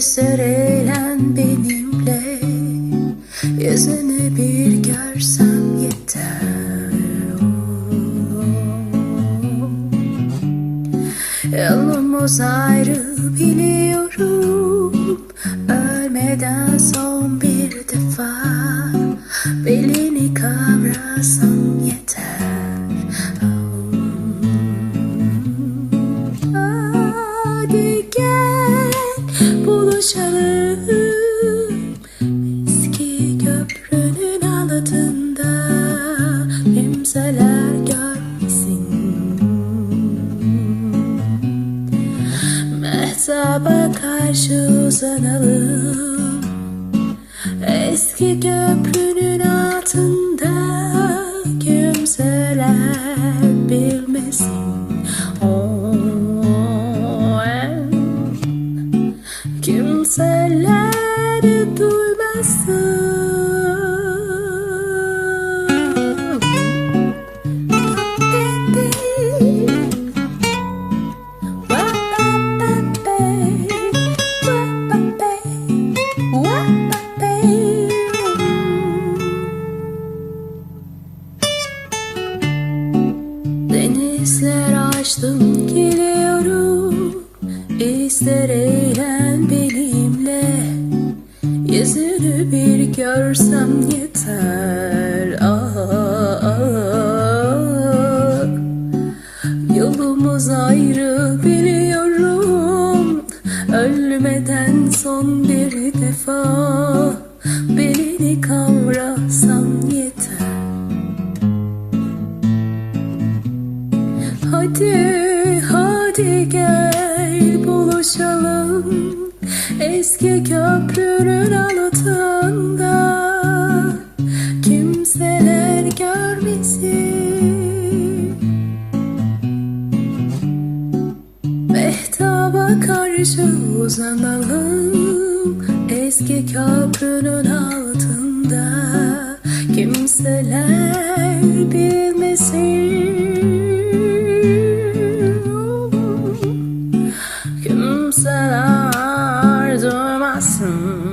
eser benimle. Yüzünü bir görsem yeter. Yolumuz ayrı biliyorum. Ölmeden son bir defa. Belim buluşalım Eski köprünün altında Kimseler görmesin. Mehtaba karşı uzanalım. Eski köprünün altında Kimseler bilmesin Denizler açtım geliyorum İstereyim Yüzünü bir görsem yeter. Ah, ah. Yolumuz ayrı biliyorum. Ölmeden son bir defa. Belini kavrasan yeter. Hadi hadi gel buluşalım Eski köprünün altında Kimseler görmesin Mehtaba karşı uzanalım Eski köprünün altında Kimseler bilmesin. Kimseler passam